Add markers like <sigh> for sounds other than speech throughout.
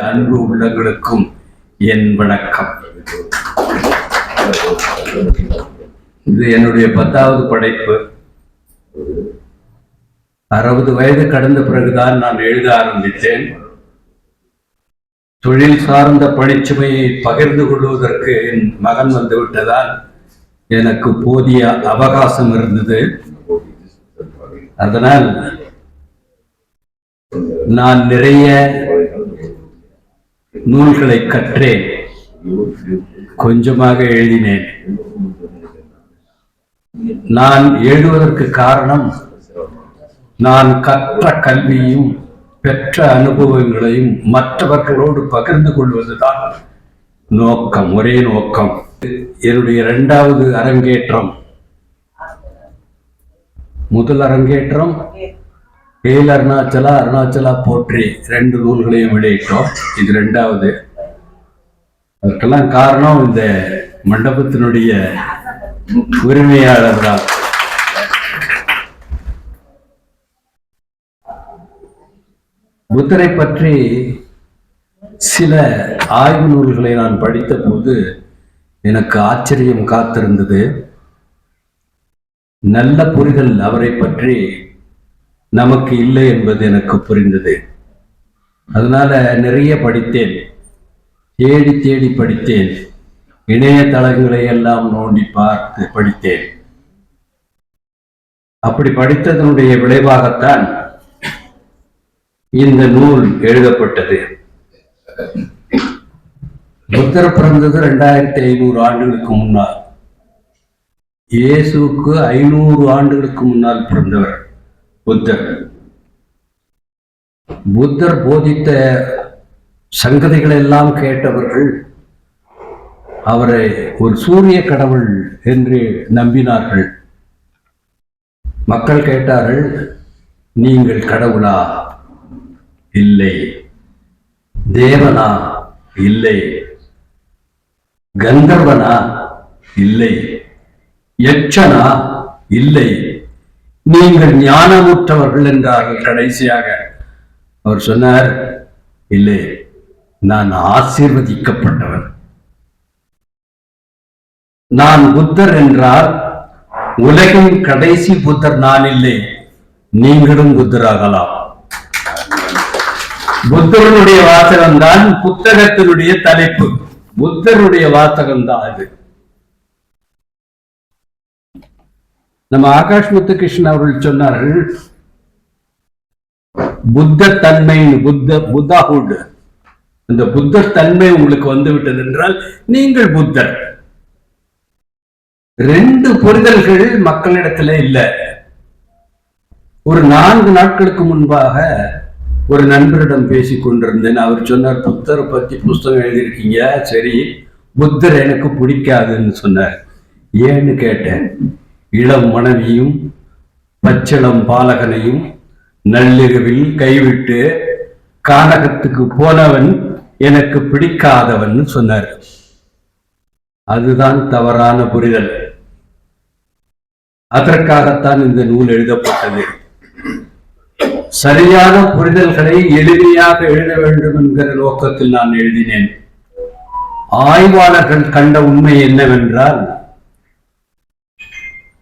அன்பு உள்ளங்களுக்கும் என் வணக்கம். இது என்னுடைய பத்தாவது படைப்பு. அறுபது வயது கடந்த பிறகுதான் நான் எழுத ஆரம்பித்தேன். தொழில் சார்ந்த பணிச்சுமையை பகிர்ந்து கொள்வதற்கு என் மகன் வந்துவிட்டதால் எனக்கு போதிய அவகாசம் இருந்தது. அதனால் நான் நிறைய நூல்களை கற்றேன். கொஞ்சமாக எழுதினேன். நான் எழுதுவதற்கு காரணம் நான் கற்ற கல்வியும் பெற்ற அனுபவங்களையும் மற்றவர்களோடு பகிர்ந்து கொள்வதுதான் நோக்கம் ஒரே நோக்கம். என்னுடைய இரண்டாவது அரங்கேற்றம். முதல் அரங்கேற்றம்? ஏல் அருணாச்சலா அருணாச்சலா போற்றி. ரெண்டு நூல்களையும் வெளியிட்டோம். இது ரெண்டாவது. அதற்கெல்லாம் காரணம் இந்த மண்டபத்தினுடைய உரிமையாளர் தான். புத்தரை பற்றி சில ஆய்வு நூல்களை நான் படித்த போது எனக்கு ஆச்சரியம் காத்திருந்தது. நல்ல புரிதல் அவரை பற்றி நமக்கு இல்லை என்பது எனக்கு புரிந்தது. அதனால நிறைய படித்தேன். தேடி தேடி படித்தேன். இணையதளங்களை எல்லாம் நோண்டி பார்த்து படித்தேன். அப்படி படித்ததனுடைய விளைவாகத்தான் இந்த நூல் எழுதப்பட்டது. புத்தர் பிறந்தது ரெண்டாயிரத்தி ஐநூறு ஆண்டுகளுக்கு முன்னால். இயேசுவுக்கு ஐநூறு ஆண்டுகளுக்கு முன்னால் பிறந்தவர். புத்தர். புத்தர் போதித்த சங்கதிகளை எல்லாம் கேட்டவர்கள் அவரை ஒரு சூரிய கடவுள் என்று நம்பினார்கள். மக்கள் கேட்டார்கள் நீங்கள் கடவுளா? இல்லை. தேவனா? இல்லை. கந்தர்வனா? இல்லை. யட்சனா இல்லை. நீங்கள் ஞானமுற்றவர்கள் என்றார்கள் கடைசியாக அவர் சொன்னார் இல்லை நான் ஆசீர்வதிக்கப்பட்டவன். நான் புத்தர் என்றால் உலகின் கடைசி புத்தர் நான் இல்லை நீங்களும் புத்தராகலாம். புத்தருடைய வாசகம் தான் புத்தகத்தினுடைய தலைப்பு. புத்தருடைய வாசகம் தான் அது. நம்ம ஆகாஷ் முத்துகிருஷ்ணன் அவர்கள் சொன்னார்கள் புத்த தன்மை புத்த புத்தாஹுட் அந்த புத்த தன்மை உங்களுக்கு வந்து விட்டது என்றால் நீங்கள் புத்தர். ரெண்டு புரிதல்கள் மக்களிடத்துல இல்ல. ஒரு நான்கு நாட்களுக்கு முன்பாக ஒரு நண்பரிடம் பேசிக் கொண்டிருந்தேன். அவர் சொன்னார் புத்தரை பத்தி புஸ்தகம் எழுதியிருக்கீங்க. சரி புத்தர் எனக்கு பிடிக்காதுன்னு சொன்னார். ஏன்னு கேட்டேன். இளம் மனைவியும் பச்சிளம் பாலகனையும் நள்ளிரவில் கைவிட்டு கானகத்துக்கு போனவன் எனக்கு பிடிக்காதவன் சொன்னார். அதுதான் தவறான புரிதல். அதற்காகத்தான் இந்த நூல் எழுதப்பட்டது. சரியான புரிதல்களை எளிமையாக எழுத வேண்டும் என்கிற நோக்கத்தில் நான் எழுதினேன். ஆய்வாளர்கள் கண்ட உண்மை என்னவென்றால்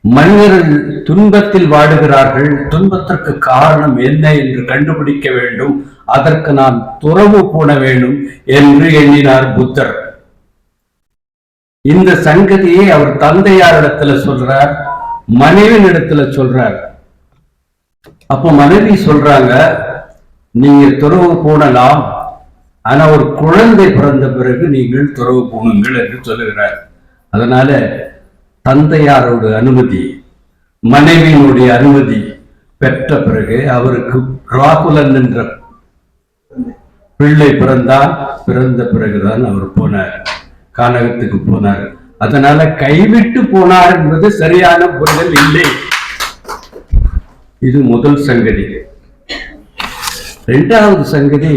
மனிதர்கள் துன்பத்தில் வாடுகிறார்கள். துன்பத்திற்கு காரணம் என்ன என்று கண்டுபிடிக்க வேண்டும். அதற்கு நான் துறவு போன வேண்டும் என்று எண்ணினார் புத்தர். இந்த சங்கதியை அவர் தந்தையாரிடத்துல சொல்றார் மனைவியிடத்துல சொல்றார். அப்ப மனைவி சொல்றாங்க நீங்க துறவு போனலாம் ஆனா ஒரு குழந்தை பிறந்த பிறகு நீங்கள் துறவு போனுங்கள் என்று சொல்லுகிறார். அதனால தந்தையாரோட அனுமதி மனைவியினுடைய அனுமதி பெற்ற பிறகு அவருக்கு ராகுலன் என்ற பிள்ளை பிறந்தால் பிறந்த பிறகுதான் அவர் போனார். கானகத்துக்கு போனார். அதனால கைவிட்டு போனார் என்பது சரியான புரிதல் இல்லை. இது முதல் சங்கதி. இரண்டாவது சங்கதி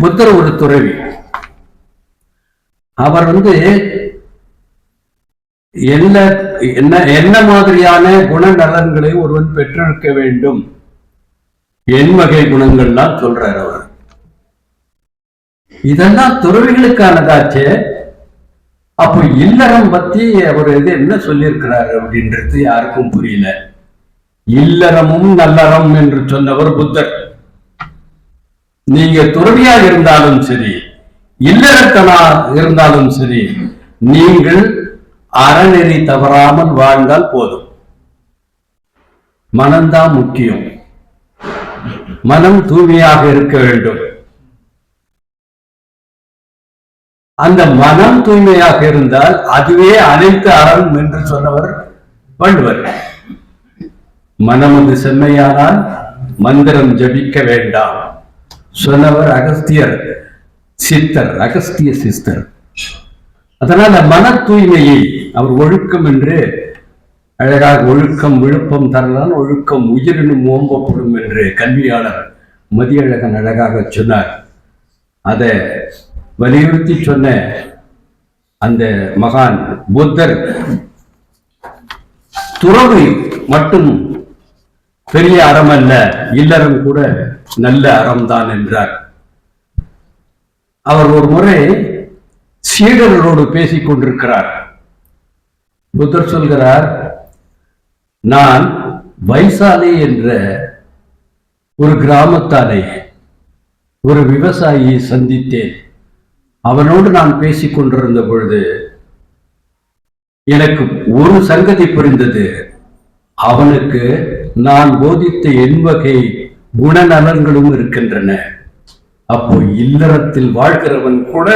புத்தர் ஒரு துறவி. அவர் வந்து என்ன என்ன என்ன மாதிரியான குணநலன்களை ஒருவன் பெற்றிருக்க வேண்டும்? என் வகை குணங்கள்லாம் சொல்றார் அவர். இதெல்லாம் துறவிகளுக்கானதாச்சே. அப்போ இல்லறம் பத்தி அவர் இது என்ன சொல்லியிருக்கிறாரு அப்படின்றது யாருக்கும் புரியல. இல்லறமும் நல்லறம் என்று சொன்னவர் புத்தர். நீங்க துறவியா இருந்தாலும் சரி இல்லறத்தனா இருந்தாலும் சரி நீங்கள் அறநெறி தவறாமல் வாழ்ந்தால் போதும். மனம்தான் முக்கியம். மனம் தூய்மையாக இருக்க வேண்டும். அந்த மனம் தூய்மையாக இருந்தால் அதுவே அனைத்து அறம் என்று சொன்னவர் வள்ளுவர். மனமது செம்மையானால் மந்திரம் ஜபிக்க வேண்டாம் சொன்னவர் அகஸ்தியர் சித்தர் அகஸ்திய சிஸ்தர் அதனால மன தூய்மையை அவர் ஒழுக்கம் என்று அழகாக ஒழுக்கம் விழுப்பம் தரலான் ஒழுக்கம் உயிரினும் ஓம்பப்படும் என்று கல்வியாளர் மதியழகன் அழகாக சொன்னார். அதை வலியுறுத்தி சொன்ன அந்த மகான் புத்தர் துறவு மட்டும் பெரிய அறம் அல்ல இல்லறம் கூட நல்ல அறம்தான் என்றார். அவர் ஒரு முறை சீடர்களோடு பேசிக் கொண்டிருக்கிறார் புத்தர் சொல்கிறார் நான் வைசாலி என்ற ஒரு கிராமத்தாலே ஒரு விவசாயியை சந்தித்தேன். அவனோடு நான் பேசிக் கொண்டிருந்த பொழுது எனக்கு ஒரு சங்கதி புரிந்தது. அவனுக்கு நான் போதித்த எண்வகை குணநலன்களும் இருக்கின்றன. அப்போ இல்லறத்தில் வாழ்கிறவன் கூட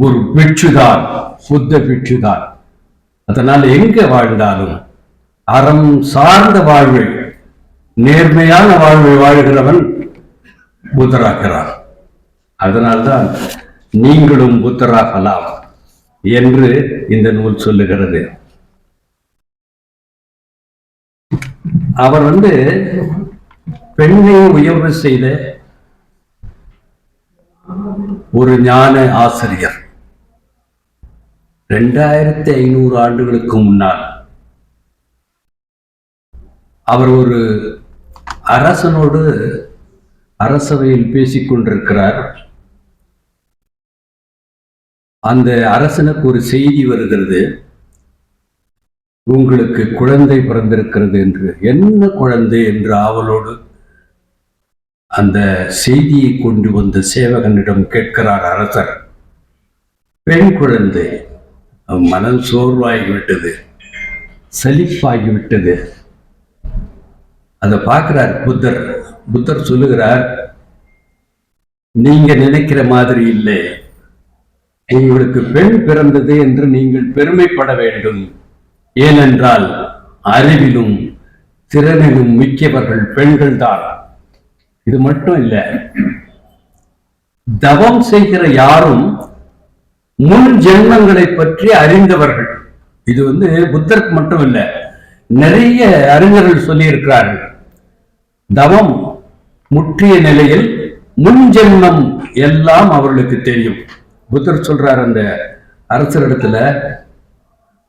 ஒரு பிட்சுதான் புத்த பிட்சுதான். அதனால் எங்க வாழ்ந்தாலும் அறம் சார்ந்த வாழ்வை நேர்மையான வாழ்வை வாழ்கிறவன் புத்தராகிறான். அதனால்தான் நீங்களும் புத்தராகலாம் என்று இந்த நூல் சொல்லுகிறது. அவர் வந்து பெண்ணை உயர்வு செய்த ஒரு ஞான ஆசிரியர். ரெண்டாயிரத்தி ஐநூறு ஆண்டுகளுக்கு முன்னால் அவர் ஒரு அரசனோடு அரசவையில் பேசிக் கொண்டிருக்கிறார். அந்த அரசனுக்கு ஒரு செய்தி வருகிறது. உங்களுக்கு குழந்தை பிறந்திருக்கிறது என்று. என்ன குழந்தை? என்று ஆவலோடு அந்த செய்தியை கொண்டு வந்த சேவகனிடம் கேட்கிறார் அரசர். பெண் குழந்தை. மனம் சோர்வாகிவிட்டது சலிப்பாகிவிட்டது. அதை பார்க்கிறார் புத்தர். புத்தர் சொல்லுகிறார் நீங்க நினைக்கிற மாதிரி இல்லை. உங்களுக்கு பெண் பிறந்தது என்று நீங்கள் பெருமைப்பட வேண்டும். ஏனென்றால் அறிவிலும் திறனிலும் மிக்கவர்கள் பெண்கள் தான் இது மட்டும் இல்ல தவம் செய்கிற யாரும் முன் ஜென்மங்களை பற்றி அறிந்தவர்கள். இது வந்து புத்தருக்கு மட்டும் இல்லை நிறைய அறிஞர்கள் சொல்லியிருக்கிறார்கள். தவம் முற்றிய நிலையில் முன் ஜென்மம் எல்லாம் அவர்களுக்கு தெரியும். புத்தர் சொல்றார் அந்த அரசரிடத்துல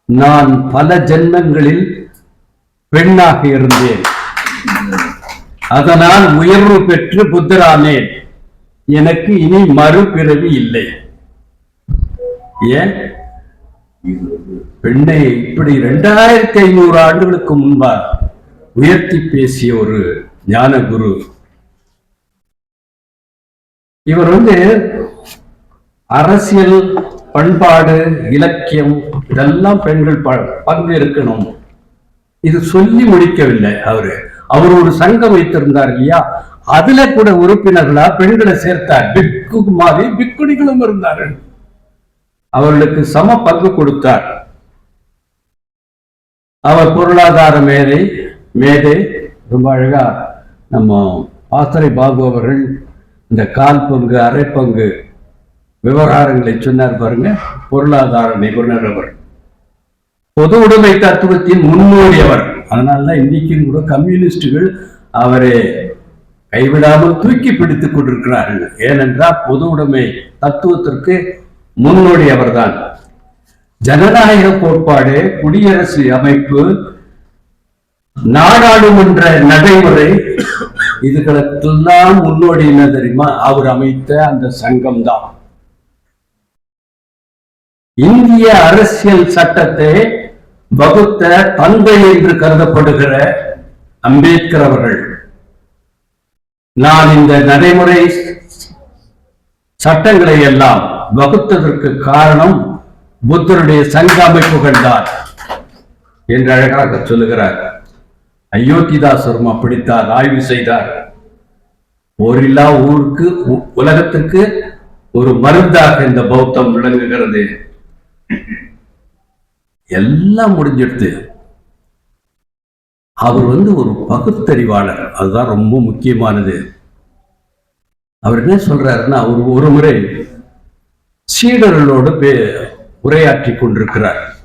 நான் பல ஜென்மங்களில் பெண்ணாக இருந்தேன். அதனால் உயர்வு பெற்று புத்தரானேன். எனக்கு இனி மறுபிறவி இல்லை. ஏன்? பெண்ணை இப்படி இரண்டாயிரத்தி ஐநூறு ஆண்டுகளுக்கு முன்பாக உயர்த்தி பேசிய ஒரு ஞான குரு இவர் வந்து அரசியல் பண்பாடு இலக்கியம் இதெல்லாம் பெண்கள் ப- பங்கு இருக்கணும் இது சொல்லி முடிக்கவில்லை அவரு. அவர் ஒரு சங்கம் வைத்திருந்தார் இல்லையா? அதுல கூட உறுப்பினர்களா பெண்களை சேர்த்தார். பிக்கு மாதிரி பிக்குணிகளும் இருந்தார்கள். அவர்களுக்கு சம பங்கு கொடுத்தார். அவர் பொருளாதார மேதை மேதை ரொம்ப அழகா நம்ம பாசறை பாபு அவர்கள் இந்த கால் பங்கு அரை பங்கு விவகாரங்களை சொன்னார் பாருங்க பொருளாதார நிபுணர் அவர். பொது உடைமை தத்துவத்தின் முன்னோடி அவர். அதனாலதான் இன்னைக்கும் கூட கம்யூனிஸ்டுகள் அவரை கைவிடாமல் தூக்கி பிடித்துக் கொண்டிருக்கிறார்கள். ஏனென்றால் பொது உடைமை தத்துவத்திற்கு முன்னோடி அவர்தான். ஜனநாயக கோட்பாடு குடியரசு அமைப்பு நாடாளுமன்ற நடைமுறை இதுகளுக்கெல்லாம் முன்னோடி என்ன தெரியுமா? அவர் அமைத்த அந்த சங்கம் தான் இந்திய அரசியல் சட்டத்தை வகுத்த தந்தை என்று கருதப்படுகிற அம்பேத்கர் அவர்கள். நான் இந்த நடைமுறை சட்டங்களை எல்லாம் வகுத்ததற்கு காரணம் புத்தருடைய சங்க அமைப்புகள் தான் என்று அழகாக சொல்லுகிறார். அயோத்திதாசரும் அப்படித்தான் ஆய்வு செய்தார். ஓரில்லா ஊருக்கு உ- உலகத்துக்கு ஒரு மருந்தாக இந்த பௌத்தம் விளங்குகிறது. எல்லாம் முடிஞ்சிடுது அவர் வந்து ஒரு பகுத்தறிவாளர். அதுதான் ரொம்ப முக்கியமானது. அவர் என்ன சொல்றாருன்னா அவர் ஒரு முறை சீடர்களோடு பே- உரையாற்றி கொண்டிருக்கிறார்.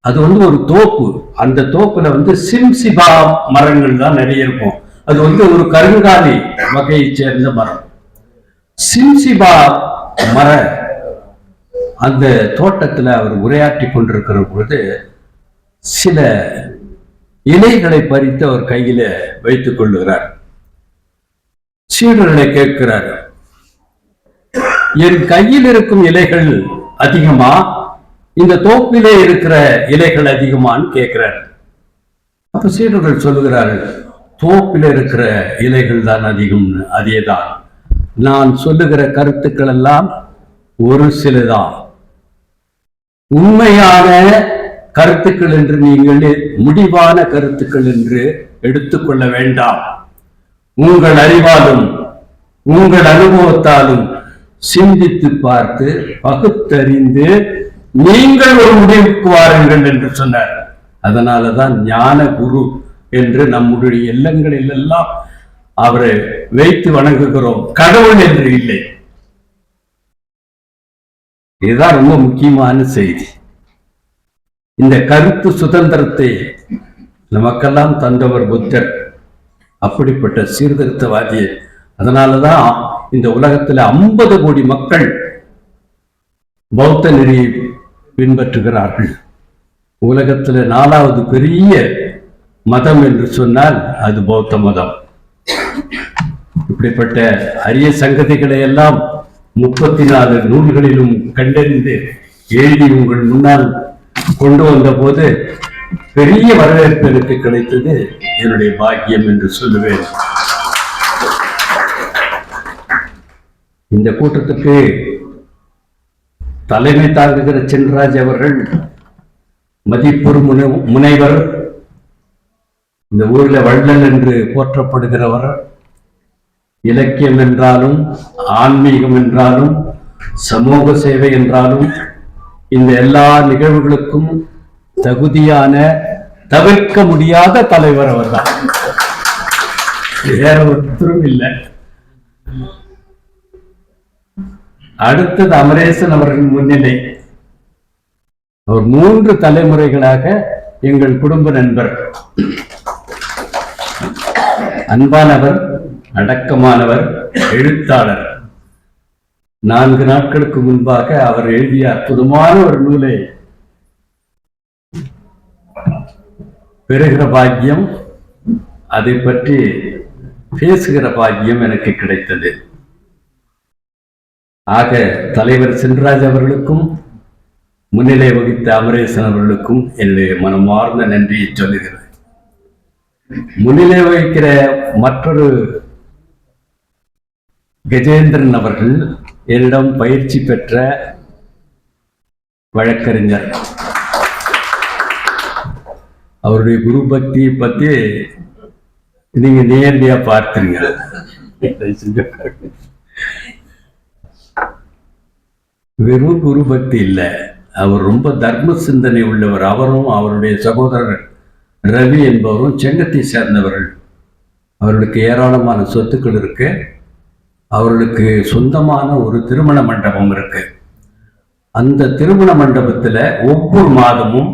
அது வந்து ஒரு தோப்பு. அந்த தோப்புல வந்து சிம்சிபா மரங்கள் தான் நிறைய இருக்கும். அது வந்து ஒரு கருங்காலி வகையைச் சேர்ந்த மரம். சிம்சிபா மர அந்த தோட்டத்துல அவர் உரையாற்றி கொண்டிருக்கிற பொழுது சில இலைகளை பறித்து அவர் கையில வைத்துக் கொள்ளுகிறார். சீடர்களை கேட்கிறார் என் கையில் இருக்கும் இலைகள் அதிகமா? இந்த தோப்பிலே இருக்கிற இலைகள் அதிகமான்னு கேட்கிறார். அப்ப சீடர்கள் சொல்லுகிறார்கள் தோப்பில் இருக்கிற இலைகள் தான் அதிகம்னு. அதேதான். நான் சொல்லுகிற கருத்துக்கள் எல்லாம் ஒரு சிலதான். உண்மையான கருத்துக்கள் என்று நீங்கள் முடிவான கருத்துக்கள் என்று எடுத்துக்கொள்ள வேண்டாம். உங்கள் அறிவாலும் உங்கள் அனுபவத்தாலும் சிந்தித்து பார்த்து பகுத்தறிந்து நீங்கள் ஒரு முடிவுக்கு வாருங்கள் என்று சொன்னார். அதனாலதான் ஞான குரு என்று நம்முடைய எல்லங்களில் எல்லாம் அவரை வைத்து வணங்குகிறோம். கடவுள் என்று இல்லை. இதுதான் ரொம்ப முக்கியமான செய்தி. இந்த கருத்து சுதந்திரத்தை நமக்கெல்லாம் தந்தவர் புத்தர். அப்படிப்பட்ட சீர்திருத்தவாதி அதனாலதான் இந்த உலகத்துல ஐம்பது கோடி மக்கள் பௌத்த நெறியை பின்பற்றுகிறார்கள். உலகத்துல நாலாவது பெரிய மதம் என்று சொன்னால் அது பௌத்த மதம். இப்படிப்பட்ட அரிய சங்கதிகளை எல்லாம் முப்பத்தி நாலு நூல்களிலும் கண்டறிந்து எழுதி உங்கள் முன்னால் கொண்டு வந்த போது பெரிய வரவேற்பு எனக்கு கிடைத்தது என்னுடைய பாக்கியம் என்று சொல்லுவேன். இந்த கூட்டத்துக்கு தலைமை தாங்குகிற சின்ராஜ் அவர்கள் மதிப்பூர் முனை முனைவர் இந்த ஊரில் வள்ளல் என்று போற்றப்படுகிறவர் இலக்கியம் என்றாலும் ஆன்மீகம் என்றாலும் சமூக சேவை என்றாலும் இந்த எல்லா நிகழ்வுகளுக்கும் தகுதியான தவிர்க்க முடியாத தலைவர் அவர்தான். வேற ஒருத்தரும் இல்லை. அடுத்தது அமரேசன் அவர்கள் முன்னிலை. அவர் மூன்று தலைமுறைகளாக எங்கள் குடும்ப நண்பர். அன்பானவர் அடக்கமானவர் எழுத்தாளர். நான்கு நாட்களுக்கு முன்பாக அவர் எழுதிய அற்புதமான ஒரு நூலை பெறுகிற பாக்கியம் அதை பற்றி பேசுகிற பாக்கியம் எனக்கு கிடைத்தது. ஆக தலைவர் சென்ராஜ் அவர்களுக்கும் முன்னிலை வகித்த அமரேசன் அவர்களுக்கும் என்னுடைய மனமார்ந்த நன்றியை சொல்லுகிறேன். முன்னிலை வகிக்கிற மற்றொரு கஜேந்திரன் அவர்கள் என்னிடம் பயிற்சி பெற்ற வழக்கறிஞர். அவருடைய குரு பக்தியை பத்தி நீங்க நேரடியா பார்த்துருங்க. வெறும் குரு பக்தி இல்லை. அவர் ரொம்ப தர்ம சிந்தனை உள்ளவர். அவரும் அவருடைய சகோதரர் ரவி என்பவரும் செங்கத்தை சேர்ந்தவர்கள். அவர்களுக்கு ஏராளமான சொத்துக்கள் இருக்கு. அவர்களுக்கு சொந்தமான ஒரு திருமண மண்டபம் இருக்கு. அந்த திருமண மண்டபத்தில் ஒவ்வொரு மாதமும்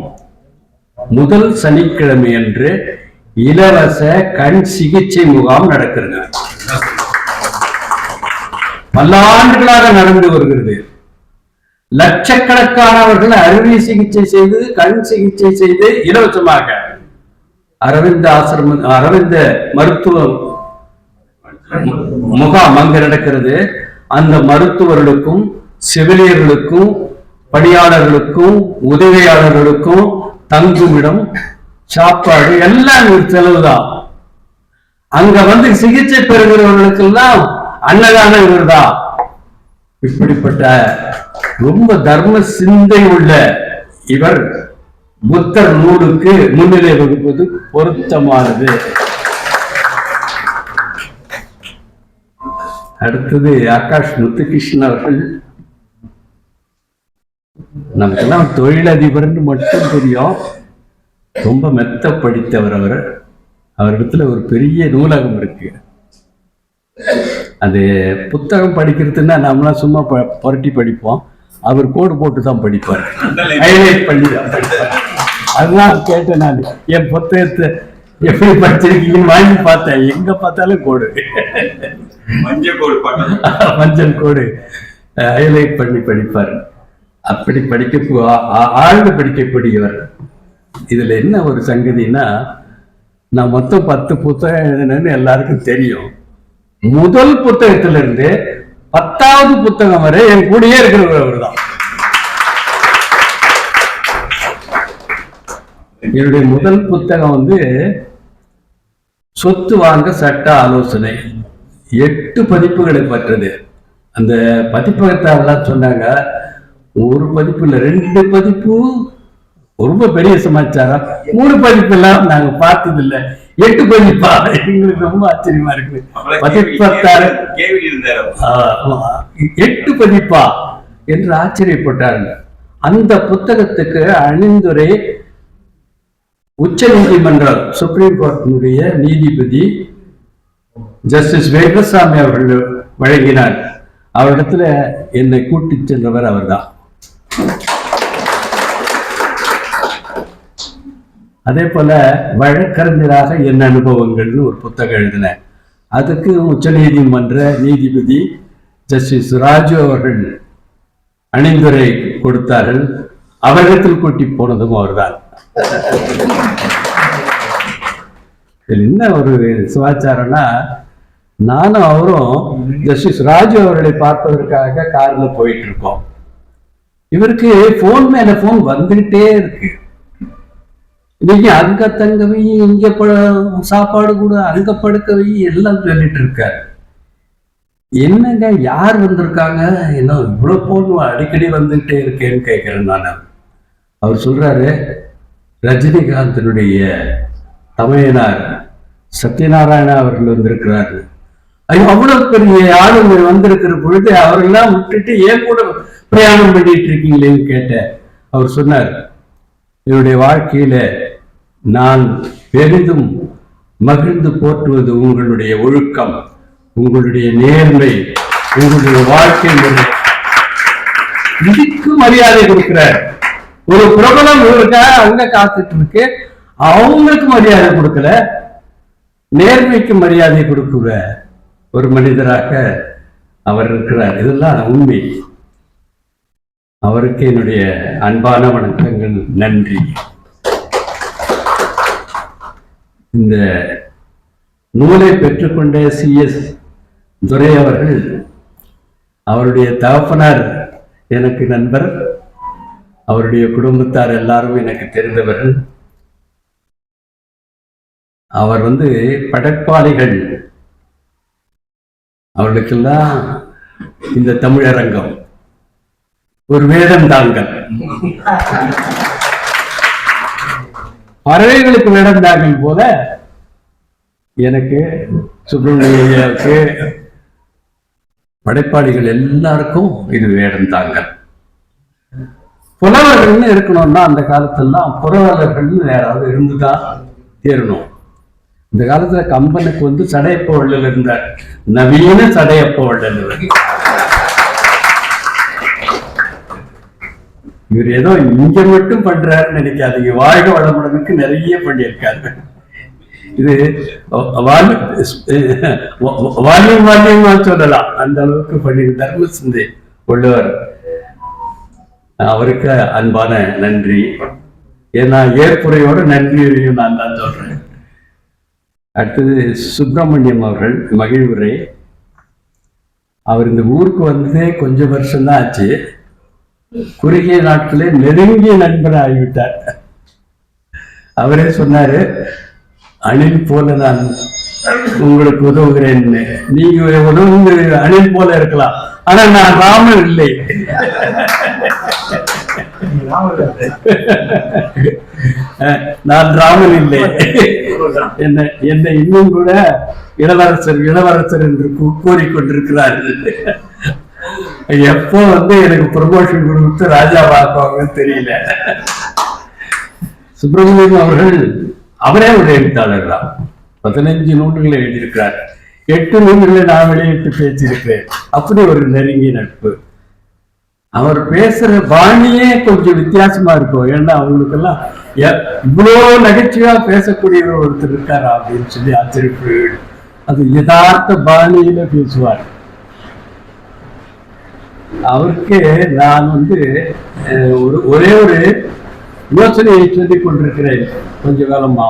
முதல் சனிக்கிழமை அன்று இலவச கண் சிகிச்சை முகாம் நடக்கிறது பல்லாண்டுகளாக நடந்து வருகிறது. லட்சக்கணக்கானவர்கள் அறுவை சிகிச்சை செய்து கண் சிகிச்சை செய்து இலவசமாக அரவிந்த ஆசிரம அரவிந்த மருத்துவ முகாம் அங்க நடக்கிறது. அந்த மருத்துவர்களுக்கும் செவிலியர்களுக்கும் பணியாளர்களுக்கும் உதவியாளர்களுக்கும் தங்குமிடம் சாப்பாடு எல்லாம் செலவுதான். அங்க வந்து சிகிச்சை பெறுகிறவர்களுக்கெல்லாம் அன்னதானம் இவர்தான். இப்படிப்பட்ட ரொம்ப தர்ம சிந்தை உள்ள இவர் புத்தர் நூலுக்கு முன்னிலை வகுப்பது பொருத்தமானது. அடுத்தது ஆகாஷ் முத்துகிருஷ்ணன் அவர்கள். நமக்கெல்லாம் தொழிலதிபர்னு மட்டும் தெரியும். ரொம்ப மெத்த படித்தவர் அவர். அவரிடத்துல ஒரு பெரிய நூலகம் இருக்கு. அது புத்தகம் படிக்கிறதுன்னா நம்மளாம் சும்மா ப- புரட்டி படிப்போம். அவர் கோடு போட்டு தான் படிப்பார். ஹைலைட் பண்ணி தான் படிப்பார். அதுதான் கேட்டேன் நான். என் புத்தகத்தை எப்படி படிச்சிருக்கீங்கன்னு வாங்கி பார்த்தேன். எங்க பார்த்தாலும் கோடு. மஞ்சள் கோடு மஞ்சள் கோடு. ஹைலைட் பண்ணி படிப்பார். அப்படி படிக்க ஆழ்ந்து படிக்கக்கூடியவர். இதுல என்ன ஒரு சங்கதின்னா நான் மொத்தம் பத்து புத்தகம் எழுதினேன்னு எல்லாருக்கும் தெரியும். முதல் புத்தகத்துல இருந்து பத்தாவது புத்தகம் வரை என் கூடயே இருக்கிறவர் தான் என்னுடைய முதல் புத்தகம் வந்து சொத்து வாங்க சட்ட ஆலோசனை. எட்டு பதிப்புகளை பெற்றது. அந்த பதிப்பகத்தாரெல்லாம் சொன்னாங்க ஒரு பதிப்பு இல்லை ரெண்டு பதிப்பு ரொம்ப பெரிய சமாச்சாரம். மூணு பதிப்பு எல்லாம் நாங்க பார்த்தது இல்ல எட்டு பதிப்பா? எங்களுக்கு ரொம்ப ஆச்சரியமா இருக்கு ஆமா. எட்டு பதிப்பா? என்று ஆச்சரியப்பட்டாங்க அந்த புத்தகத்துக்கு அணிந்துரை உச்ச நீதிமன்றம் சுப்ரீம் கோர்ட்டினுடைய நீதிபதி ஜஸ்டிஸ் வேங்கசாமி அவர்கள் வழங்கினார். அவரிடத்துல என்னை கூட்டிச் சென்றவர் அவர்தான். அதே போல வழக்கறிஞராக என் அனுபவங்கள்னு ஒரு புத்தகம் எழுதினேன் அதுக்கு உச்சநீதிமன்ற நீதிபதி ஜஸ்டிஸ் ராஜு அவர்கள் அணிந்துரை கொடுத்தார்கள். அவரிடத்தில் கூட்டி போனதும் அவர்தான். இதில் என்ன ஒரு சுவாச்சாரம்னா நானும் அவரும் ஜஸ்டிஸ் ராஜு அவர்களை பார்ப்பதற்காக கார்ல போயிட்டு இருக்கோம். இவருக்கு போன் மேல போன் வந்துகிட்டே இருக்கு. நீங்க அங்க தங்கவை இங்க சாப்பாடு கூட அங்க படுக்கவை எல்லாம் சொல்லிட்டு இருக்காரு. என்னங்க யார் வந்திருக்காங்க? என்ன இவ்வளவு போன் அடிக்கடி வந்துகிட்டே இருக்கேன்னு கேட்கிறேன் நான். அவர் சொல்றாரு ரஜினிகாந்தனுடைய தமையனார் சத்யநாராயணா அவர்கள் வந்திருக்கிறாரு. ஐயோ அவ்வளவு பெரிய ஆளுங்க வந்திருக்கிற பொழுது அவரெல்லாம் விட்டுட்டு ஏன் கூட பிரயாணம் பண்ணிட்டு இருக்கீங்களேன்னு கேட்டேன். அவர் சொன்னார் என்னுடைய வாழ்க்கையில நான் பெரிதும் மகிழ்ந்து போற்றுவது உங்களுடைய ஒழுக்கம் உங்களுடைய நேர்மை உங்களுடைய வாழ்க்கை முறை. இதுக்கு மரியாதை கொடுக்கிறார் ஒரு பிரபலம் இவருக்காக அங்க காத்துட்டு இருக்கு. அவங்களுக்கு மரியாதை கொடுக்கல. நேர்மைக்கு மரியாதை கொடுக்குற ஒரு மனிதராக அவர் இருக்கிறார். இதெல்லாம் உண்மை. அவருக்கு என்னுடைய அன்பான வணக்கங்கள். நன்றி. இந்த நூலை பெற்றுக்கொண்ட சி எஸ் துரை அவர்கள் அவருடைய தகப்பனார் எனக்கு நண்பர் அவருடைய குடும்பத்தார் எல்லாரும் எனக்கு தெரிந்தவர்கள். அவர் வந்து படைப்பாளிகள். அவர்களுக்கெல்லாம் இந்த தமிழரங்கம் ஒரு வேதம் தாங்கள். பறவைகளுக்கு வேடம் போல எனக்கு சுப்பிரமணியாவுக்கு படைப்பாளிகள் எல்லாருக்கும் இது வேடந்தாங்க புலவர்கள்னு இருக்கணும்னா அந்த காலத்துலாம் புறவலர்கள்னு யாராவது இருந்துதான் தேரணும் இந்த காலத்துல கம்பனுக்கு வந்து சடையப்ப வள்ளல் இருந்தார். நவீன சடையப்ப வள்ளல் இவர். ஏதோ இங்க மட்டும் பண்றாருன்னு நினைக்காதீங்க. வாழ்க வளமுடனுக்கு நிறைய பண்ணியிருக்காரு. இது வால்யூம் வால்யூமா சொல்லலாம். அந்த அளவுக்கு பண்ணி தர்ம சிந்தை உள்ளவர். அவருக்கு அன்பான நன்றி. ஏன்னா ஏற்புரையோட நன்றியையும் நான் தான் சொல்றேன். அடுத்தது சுப்பிரமணியம் அவர்கள் மகிழ்வுரை. அவர் இந்த ஊருக்கு வந்ததே கொஞ்சம் வருஷம்தான் ஆச்சு. குறுகிய நாட்களே நெருங்கிய நண்பர் ஆகிவிட்டார். அவரே சொன்னாரு அணில் போல நான் உங்களுக்கு உதவுகிறேன். நீங்க உதவுங்க அணில் போல இருக்கலாம். ஆனா நான் ராமன் இல்லை. <laughs> நான் ராமன் இல்லை. என்ன என்னை இன்னும் கூட இளவரசர் இளவரசர் என்று கூறிக்கொண்டிருக்கிறார் எப்போ வந்து எனக்கு ப்ரமோஷன் கொடுத்து ராஜா பார்ப்பாங்கன்னு தெரியல. சுப்பிரமணியம் அவர்கள் அவரே ஒரு எழுத்தாளர் தான். பதினஞ்சு நூல்களை எழுதியிருக்கிறார். எட்டு நூல்களை நான் வெளியிட்டு பேசியிருக்கிறேன். அப்படி ஒரு நெருங்கிய நட்பு. அவர் பேசுற பாணியே கொஞ்சம் வித்தியாசமா இருக்கும். ஏன்னா அவங்களுக்கெல்லாம் இவ்வளோ நகைச்சுவையா பேசக்கூடிய ஒருத்தர் இருக்காரா அப்படின்னு சொல்லி ஆச்சரியப்படுவீர்கள் அது யதார்த்த பாணியில பேசுவார். அவருக்கு நான் வந்து அஹ், ஒரு ஒரே ஒரு யோசனையை சொல்லிக் கொண்டிருக்கிறேன். கொஞ்ச காலமா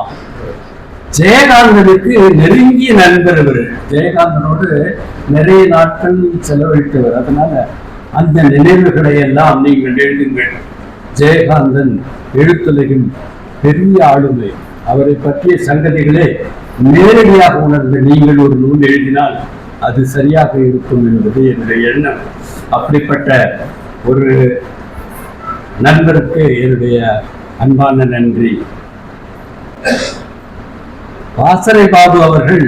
ஜெயகாந்தனுக்கு நெருங்கிய நண்பர் இவர். ஜெயகாந்தனோடு நிறைய நாட்கள் செலவழித்தவர். அதனால அந்த நினைவுகளை எல்லாம் நீங்கள் எழுதுங்கள். ஜெயகாந்தன் எழுத்துலகின் பெரிய ஆளுமை. அவரை பற்றிய சங்கதிகளை நேரடியாக உணர்ந்த நீங்கள் ஒரு நூல் எழுதினால் அது சரியாக இருக்கும் என்பது என்னுடைய எண்ணம். அப்படிப்பட்ட ஒரு நண்பருக்கு என்னுடைய அன்பான நன்றி. வாசரை பாபு அவர்கள்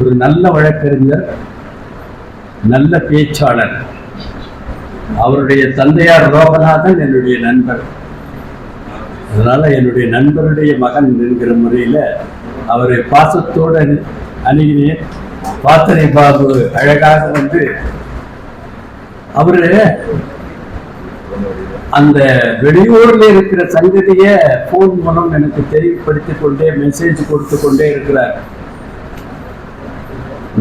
ஒரு நல்ல வழக்கறிஞர் நல்ல பேச்சாளர். அவருடைய தந்தையார் லோகநாதன் என்னுடைய நண்பர். அதனால என்னுடைய நண்பருடைய மகன் என்கிற முறையில அவரை பாசத்தோடு அணி அணுகினேன். வாசரை பாபு அழகாக வந்து அவரு அந்த வெளியூர்ல இருக்கிற சங்கதிய போன் மூலம் எனக்கு தெரியப்படுத்திக் கொண்டே மெசேஜ் கொடுத்து கொண்டே இருக்கிறார்.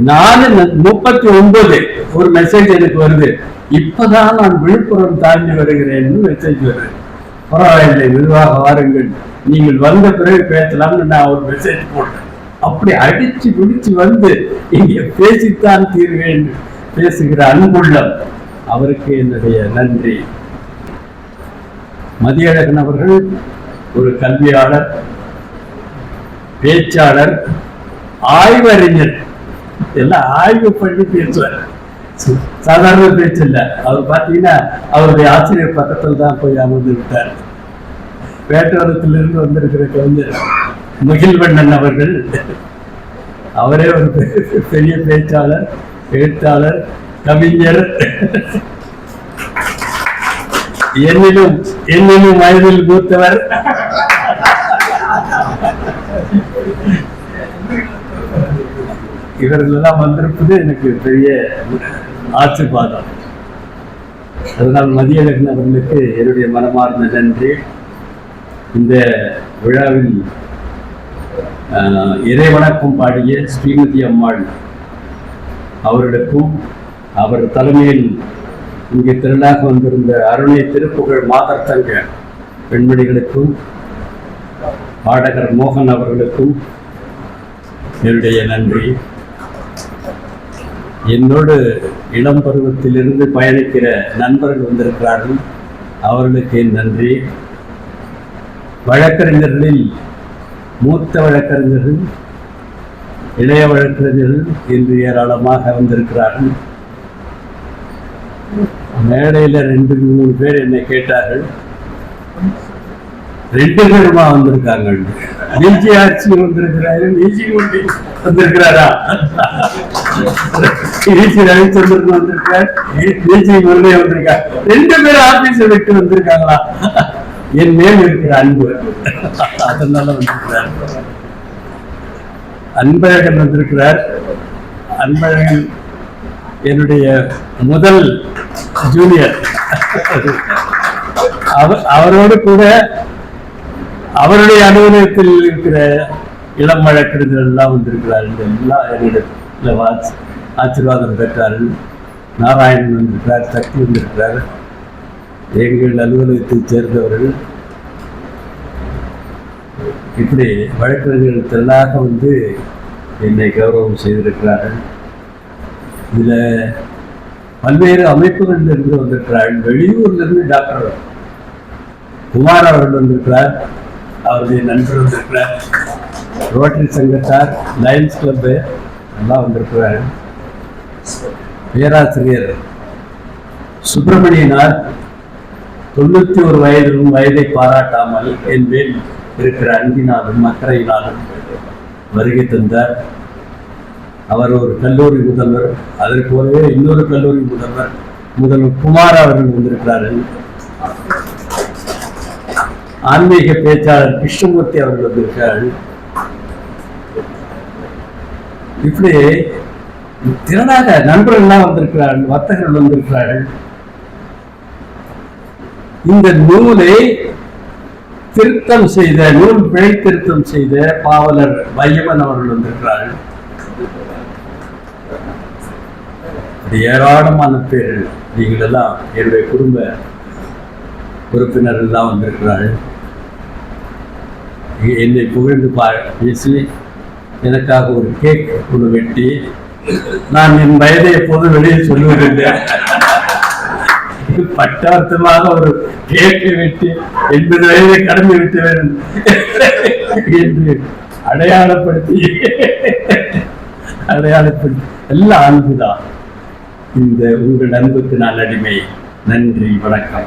நாலு முப்பத்தி ஒன்பது ஒரு மெசேஜ் எனக்கு வருது. இப்பதான் நான் விழுப்புரம் தாண்டி வருகிறேன் மெசேஜ் வருது. பரவாயில்லை விரிவாக வாருங்கள். நீங்கள் வந்த பிறகு பேசலாம்னு நான் ஒரு மெசேஜ் போட்டேன். அப்படி அடிச்சு பிடிச்சு வந்து இங்கே பேசித்தான் தீர்வேன் பேசுகிற அன்புள்ளம். அவருக்கு என்னுடைய நன்றி. மதியழகன் அவர்கள் ஒரு கல்வியாளர் பேச்சாளர் ஆய்வறிஞர். எல்லாம் ஆய்வு பண்ணி பேசுவார். சாதாரண பேச்சு இல்ல. அவர் பார்த்தீங்கன்னா அவருடைய ஆசிரியர் பக்கத்தில் தான் போய் அமர்ந்து விட்டார். வேட்டவரத்திலிருந்து வந்திருக்கிற கவிஞர் மகிழ்வண்ணன் அவர்கள். அவரே ஒரு பெரிய பேச்சாளர் எழுத்தாளர் கவிஞர். என்னிலும் என்னிலும் வயதில் மூத்தவர். இவர்களெல்லாம் வந்திருப்பது எனக்கு பெரிய ஆசீர்வாதம். அதனால் மதியழகன் அவர்களுக்கு என்னுடைய மனமார்ந்த நன்றி. இந்த விழாவில் இறைவணக்கம் பாடிய ஸ்ரீமதி அம்மாள் அவர்களுக்கும் அவர் தலைமையில் இங்கே திரளாக வந்திருந்த அருணை திருப்புகழ் மாதர் தங்க பெண்மணிகளுக்கும் பாடகர் மோகன் அவர்களுக்கும் என்னுடைய நன்றி. என்னோடு இளம் பருவத்திலிருந்து பயணிக்கிற நண்பர்கள் வந்திருக்கிறார்கள். அவர்களுக்கு என் நன்றி. வழக்கறிஞர்களில் மூத்த வழக்கறிஞர்கள் இளைய வழக்கறிஞர்கள் இன்று ஏராளமாக வந்திருக்கிறார்கள். மேடையில ரெண்டு மூணு பேர் என்னை கேட்டார்கள். ரெண்டு பேருமா வந்திருக்காங்க? நீச்சி ஆட்சி வந்திருக்கிறாரு நீஜி ஒட்டி வந்திருக்கிறாரா? நீச்சி ரவிச்சந்திரன் வந்திருக்கார் நீச்சி முருகை வந்திருக்கார். ரெண்டு பேரும் ஆபீஸை விட்டு வந்திருக்காங்களா? என் மேல் இருக்கிற அன்பு. அதனால வந்திருக்கிறார். அன்பழகன் வந்திருக்கிறார். அன்பழகன் என்னுடைய முதல் ஜூனியர் அவர் அவரோடு கூட அவருடைய அலுவலகத்தில் இருக்கிற இளம் வழக்கறிஞர்கள் எல்லாம் வந்திருக்கிறார்கள். எல்லாம் என்னிடத்தில் ஆசீர்வாதம் பெற்றார்கள். நாராயணன் வந்திருக்கிறார் சக்தி வந்திருக்கிறார். எங்கள் அலுவலகத்தைச் சேர்ந்தவர்கள் இப்படி வழக்கறிஞர்கள் திரளாக வந்து என்னை கௌரவம் செய்திருக்கிறார்கள். இதில் பல்வேறு அமைப்புகளிலிருந்து வந்திருக்கிறார்கள். வெளியூர்லேருந்து டாக்டர் குமார் அவர்கள் வந்திருக்கிறார். அவருடைய நண்பர் வந்திருக்கிறார். ரோட்டரி சங்கத்தார் லயன்ஸ் கிளப்பு எல்லாம் வந்திருக்கிறார்கள். பேராசிரியர் சுப்பிரமணியனார் தொண்ணூத்தி ஒரு வயதிலும் வயதை பாராட்டாமல் என் மேல் இருக்கிற அன்பினாலும் அக்கறையினாலும் வருகை தந்தார். அவர் ஒரு கல்லூரி முதல்வர் அதற்கு போலவே இன்னொரு கல்லூரி முதல்வர் முதல்வர் குமார் அவர்கள் வந்திருக்கிறார்கள் ஆன்மீக பேச்சாளர் கிருஷ்ணமூர்த்தி அவர்கள் வந்திருக்கிறார்கள் இப்படி திரளாக நண்பர்கள்லாம் வந்திருக்கிறார்கள் வர்த்தகர்கள் வந்திருக்கிறார்கள். இந்த நூலை திருத்தம் செய்த நூல் பிழை திருத்தம் செய்த பாவலர் வையவன் அவர்கள் வந்திருக்கிறார்கள். ஏராளமான பேர்கள் நீங்கள் எல்லாம் என்னுடைய குடும்ப உறுப்பினர்கள் எல்லாம் வந்திருக்கிறார்கள் என்னை புகழ்ந்து பா பேசி எனக்காக ஒரு கேக் ஒன்று வெட்டி நான் என் வயதை எப்போதும் வெளியே சொல்லுவதில்லை. பட்டார்த்தமாக ஒரு கேக்கை விட்டு எண்பது வயதை கடந்து விட்டு என்று அடையாளப்படுத்தி அடையாளப்படுத்தி. எல்லாம் அன்புதான். இந்த உங்கள் அன்புக்கு நான் அடிமை. நன்றி வணக்கம்.